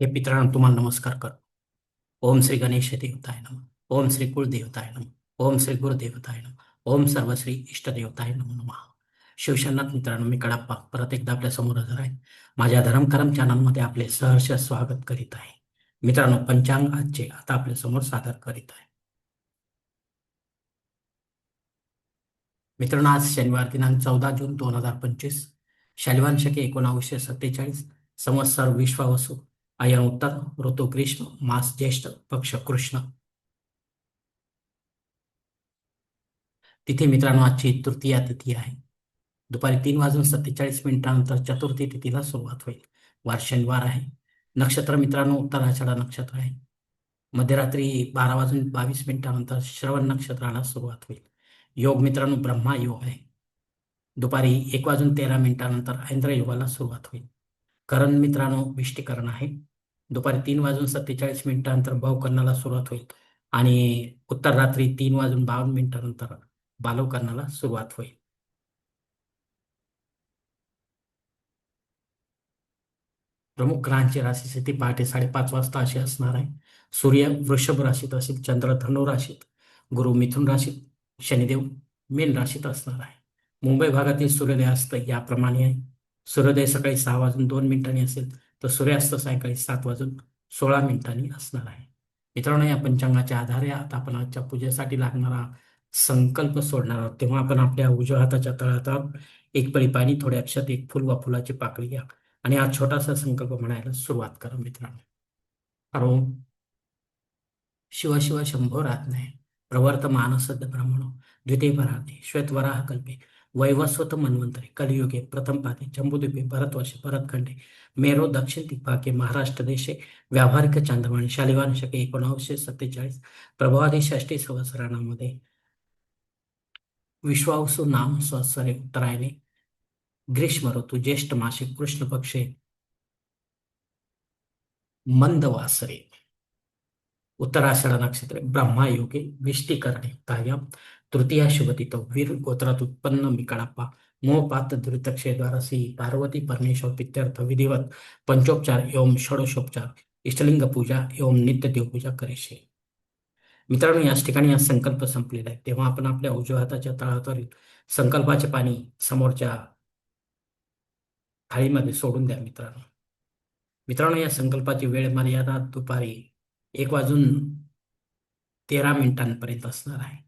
हे मित्रांनो तुम्हाला नमस्कार कर ओम श्री गणेश देवताय नम. ओम श्री कुलदेवताय नम. ओम श्री गुरुदेवताय नम. ओम सर्वश्री इष्टदेवताय नम नमः. शिवशन्नाथ मित्रांनो मी कडाप्पा परत एकदा आपल्यासमोर हजर आहे. माझ्या धर्मकरम चॅनलमध्ये आपले सहर्ष स्वागत करीत आहे. मित्रांनो पंचांग आजचे आता आपल्यासमोर सादर करीत आहे. मित्रांनो आज शनिवार दिनांक चौदा जून दोन हजार पंचवीस. शालिवान शके एकोणावीसशे सत्तेचाळीस. संवत्सर विश्वावसू अयन उत्तर ऋतू ग्रीष्म मास ज्येष्ठ पक्ष कृष्ण तिथे मित्रांनो आजची तृतीया तिथी आहे दुपारी तीन वाजून सत्तेचाळीस मिनिटानंतर चतुर्थी तिथीला सुरुवात होईल वार शनिवार आहे नक्षत्र मित्रांनो उत्तराषाढा नक्षत्र आहे मध्यरात्री बारा वाजून बावीस मिनिटानंतर श्रवण नक्षत्राला सुरुवात होईल योग मित्रांनो ब्रह्मा योग आहे दुपारी एक वाजून तेरा मिनिटानंतर ऐंद्र योगाला सुरुवात होईल करण मित्रांनो विष्टीकरण आहे. दुपारी तीन वाजून सत्तेचाळीस मिनिटानंतर भावकरणाला सुरुवात होईल आणि उत्तर रात्री तीन वाजून बावन्न मिनिटानंतर बालवकरणाला सुरुवात होईल. प्रमुख ग्रहांची राशी स्थिती पहाटे साडेपाच वाजता अशी असणार आहे. सूर्य वृषभ राशीत असेल चंद्र धनु राशीत गुरु मिथुन राशीत शनिदेव मेन राशीत असणार आहे. मुंबई भागातील सूर्योदय असतं याप्रमाणे आहे. सूर्योदय सकाळी सहा वाजून दोन मिनिटांनी असेल तर सूर्यास्त सायंकाळी सात वाजून सोळा मिनिटांनी असणार आहे. मित्रांनो या पंचांगाच्या आधारे आता आपण आजच्या पूजेसाठी लागणारा संकल्प सोडणार आहोत. तेव्हा आपण आपल्या उजव्या हाताच्या तळात एक पळी पाणी थोडे अक्षत एक फुल वा फुलाची पाकळी घ्या. आणि हा छोटासा संकल्प म्हणायला सुरुवात करा मित्रांनो. कारण शिव शंभो शंभो नाही. प्रवर्त मानसद ब्राह्मण. द्वितीय पराते. श्वेतवराह कल्पे. वैवस्वत मन्वंतरे कलियुगे प्रथम पादे जम्बूद्वीपे भरतवर्षे भरतखंडे मेरो दक्षिण दिग्भागे महाराष्ट्र देशे व्यावहारिक चांदवाणी शालिवान शके एकोणावीसशे सत्तेचाळीस प्रभावादी षष्टी संवत्सरामध्ये विश्वावसु नाम संवत्सरे उत्तरायणे ग्रीष्म ऋतू ज्येष्ठ मासे कृष्ण पक्षे मंदवासरे उत्तराषाढ नक्षत्रे ब्रह्मायोगे विष्टीकरणे तायाम तृतीया शुभतितो वीर गोत्रात उत्पन्न मिकाळाप्पा। मोपात द्रुतक्षेद्वारा श्री पार्वती परमेश्वर पित्यर्थ विधिवत। पंचोपचार एवं षडोषोपचार। इष्टलिंग पूजा एवं नित्य देवपूजा करेशे। मित्रांनो याच ठिकाणी हा संकल्प संपलेला आहे. तेव्हा आपण आपल्या उजव्या हाताच्या तळावरील संकल्पाचे पाणी समोरच्या थाळीमध्ये सोडून द्या मित्रांनो. मित्रांनो या संकल्पाची वेळ मर्यादा दुपारी एक वाजून तेरा मिनिटांपर्यंत असणार आहे.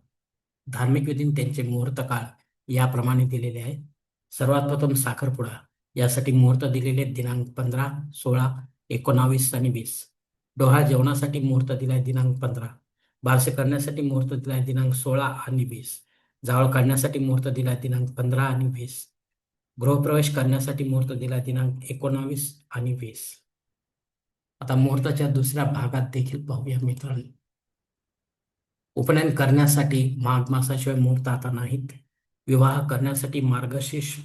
धार्मिक विधीन त्यांचे मुहूर्त काळ याप्रमाणे दिलेले आहे सर्वात प्रथम साखरपुडा यासाठी मुहूर्त दिलेले दिनांक पंधरा सोळा एकोणावीस आणि वीस. डोहा जेवणासाठी मुहूर्त दिलाय दिनांक पंधरा. बारसे करण्यासाठी मुहूर्त दिलाय दिनांक सोळा आणि वीस. जावळ काढण्यासाठी मुहूर्त दिलाय दिनांक पंधरा आणि वीस. गृहप्रवेश करण्यासाठी मुहूर्त दिलाय दिनांक एकोणावीस आणि वीस. आता मुहूर्ताच्या दुसऱ्या भागात देखील पाहूया मित्रांनो. उपनयन करण्यासाठी माघ मासाशिवाय मुहूर्त आता नाहीत. विवाह करण्यासाठी मार्गशीर्ष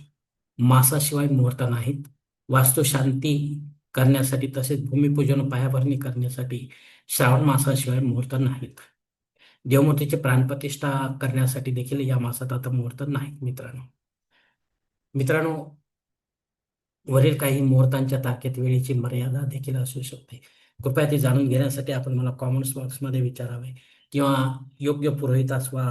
मासाशिवाय मुहूर्त नाहीत. वास्तुशांती करण्यासाठी तसेच भूमिपूजन पायाभरणी करण्यासाठी श्रावण मासाशिवाय मुहूर्त नाहीत. देवमूर्तीची प्राणप्रतिष्ठा करण्यासाठी देखील या मासात आता मुहूर्त नाहीत मित्रांनो. मित्रांनो वरील काही मुहूर्तांच्या तारखेत वेळेची मर्यादा देखील असू शकते. कृपया ते जाणून घेण्यासाठी आपण मला कॉमेंट्स बॉक्समध्ये विचारावे. किंवा योग्य पुरोहितास वा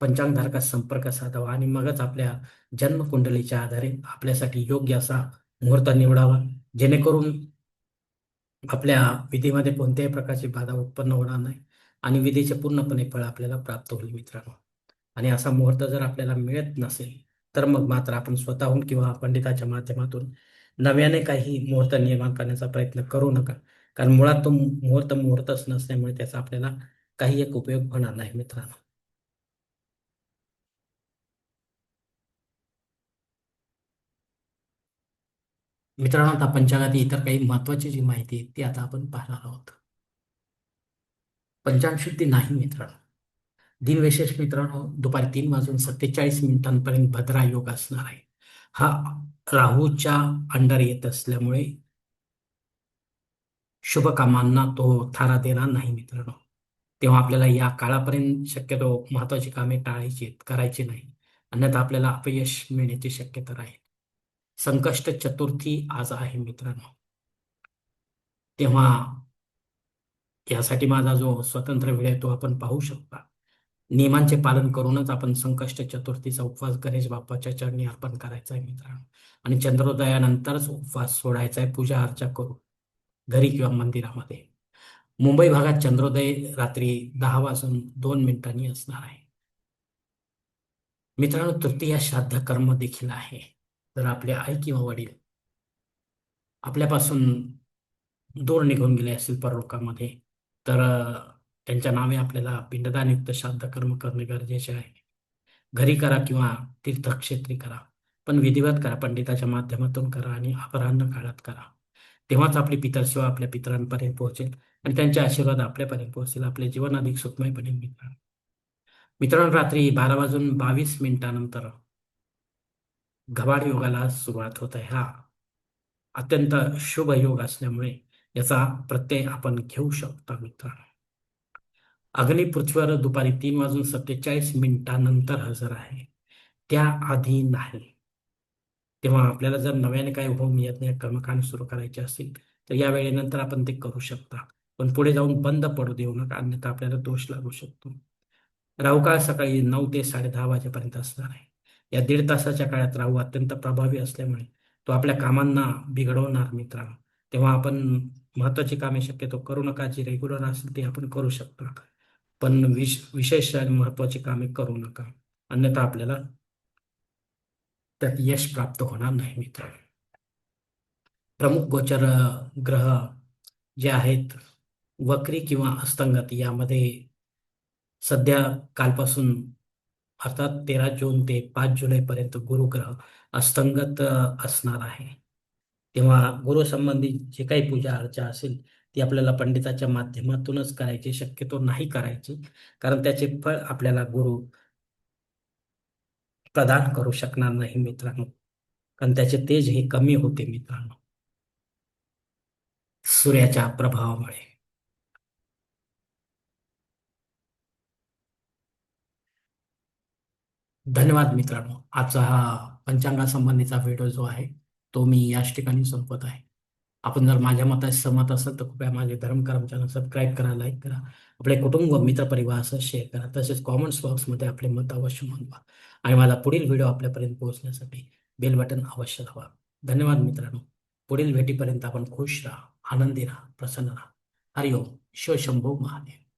पंचांगधारकास संपर्क साधावा आणि मगच आपल्या जन्मकुंडलीच्या आधारे आपल्यासाठी योग्य असा मुहूर्त निवडावा जेणेकरून आपल्या विधीमध्ये कोणत्याही प्रकारची बाधा उत्पन्न होणार नाही आणि विधीचे पूर्णपणे फळ आपल्याला प्राप्त होईल मित्रांनो. आणि असा मुहूर्त जर आपल्याला मिळत नसेल तर मग मात्र आपण स्वतःहून किंवा पंडिताच्या माध्यमातून नव्याने काही मुहूर्त निर्माण करण्याचा प्रयत्न करू नका. कारण मुळात तो मुहूर्त मुहूर्तच नसल्यामुळे त्याचा आपल्याला काही एक उपयोग होणार नाही मित्रांनो. मित्रांनो आता पंचांगातील इतर काही महत्वाची जी माहिती आहे ती आता आपण पाहणार आहोत. पंचांग शुद्धी नाही मित्रांनो. दिनविशेष मित्रांनो दुपारी तीन वाजून सत्तेचाळीस मिनिटांपर्यंत भद्रा योग असणार आहे. हा राहूच्या अंडर येत असल्यामुळे शुभ कामांना तो थारा देणार नाही मित्रांनो. तेव्हा आपल्याला या काळापर्यंत शक्यतो महत्वाची कामे टाळायची आहेत, करायची नाही. अन्यथा आपल्याला अपयश मिळण्याची शक्यता राहील. संकष्ट चतुर्थी आज आहे मित्रांनो. तेव्हा यासाठी माझा जो स्वतंत्र वेळ आहे तो आपण पाहू शकता. नियमांचे पालन करूनच आपण संकष्ट चतुर्थीचा उपवास गणेश बाप्पाच्या चरणी अर्पण करायचा आहे मित्रांनो. आणि चंद्रोदयानंतरच उपवास सोडायचा आहे पूजा अर्चा करू घरी किंवा मंदिरामध्ये. मुंबई भागात चंद्रोदय रात्री दहा वाजून दोन मिनिटांनी असणार आहे. मित्रांनो तृतीया श्राद्ध कर्म देखील आहे. तर आपले आई किंवा वडील आपल्यापासून दूर निघून गेले असतील परलोकामध्ये तर त्यांच्या नावे आपल्याला पिंडदानयुक्त श्राद्ध कर्म करणे गरजेचे आहे. घरी करा किंवा तीर्थक्षेत्री करा पण विधिवत करा पंडिताच्या माध्यमातून करा आणि अपराह्न काळात करा. तेव्हाच आपली पितरसेवा आपल्या पितरांपर्यंत पोहोचेल आणि त्यांचे आशीर्वाद आपल्यापर्यंत पोहोचेल आपले जीवन अधिक सुखमय बनेल मित्रांनो मित्रांनो रात्री बारा वाजून बावीस मिनिटानंतर घबाड योगाला सुरुवात होत आहे. हा अत्यंत शुभ योग असल्यामुळे याचा प्रत्यय आपण घेऊ शकता मित्रांनो. अग्नी पृथ्वीवर दुपारी तीन वाजून सत्तेचाळीस मिनिटानंतर हजर आहे. त्याआधी नाही. तेव्हा आपल्याला जर नव्याने काही होम यज्ञ कर्मकांड सुरू करायचे असतील तर या वेळेनंतर आपण ते करू शकता. पण पुढे जाऊन बंद पडू देऊ नका अन्यथा आपल्याला दोष लागू शकतो. राहू सकाळी नऊ ते साडे दहा वाजेपर्यंत असणार आहे. या दीड तासाच्या काळात राहू अत्यंत प्रभावी असल्यामुळे तो आपल्या कामांना बिघडवणार मित्रांनो. तेव्हा आपण महत्वाची कामे शक्यतो करू नका जी रेग्युलर असेल ते आपण करू शकतो. पण विश विशेष आणि महत्वाची कामे करू नका. अन्यथा आपल्याला त्यात यश प्राप्त होणार नाही मित्र. प्रमुख गोचर ग्रह जे आहेत वक्री किंवा अस्तंगत यामध्ये सध्या कालपासून अर्थात तेरा जून ते पाच जुलैपर्यंत गुरुग्रह अस्तंगत असणार आहे. तेव्हा गुरुसंबंधी जे काही पूजा अर्चा असेल ती आपल्याला पंडिताच्या माध्यमातूनच करायची शक्यतो नाही करायची. कारण त्याचे फळ आपल्याला गुरु प्रदान करू शकणार नाही मित्रांनो. कारण त्याचे तेज हे कमी होते मित्रांनो. सूर्याच्या प्रभावामुळे. धन्यवाद मित्रांनो. आजचा हा पंचांगासंबंधीचा व्हिडिओ जो आहे तो मी याच ठिकाणी संपत आहे. आपण जर माझ्या मतात सहमत असाल तर कृपया माझे धर्मकर्म चॅनल सबस्क्राईब करा लाईक करा. आपले कुटुंब मित्र परिवार असं शेअर करा. तसेच कॉमेंट्स बॉक्समध्ये आपले मत अवश्य नोंदवा. आणि मला पुढील व्हिडिओ आपल्यापर्यंत पोहोचण्यासाठी बेल बटन अवश्य हवा धन्यवाद मित्रांनो. पुढील भेटीपर्यंत आपण खुश राहा आनंदी राहा प्रसन्न राहा. हरिओम. शिवशंभो महादेव.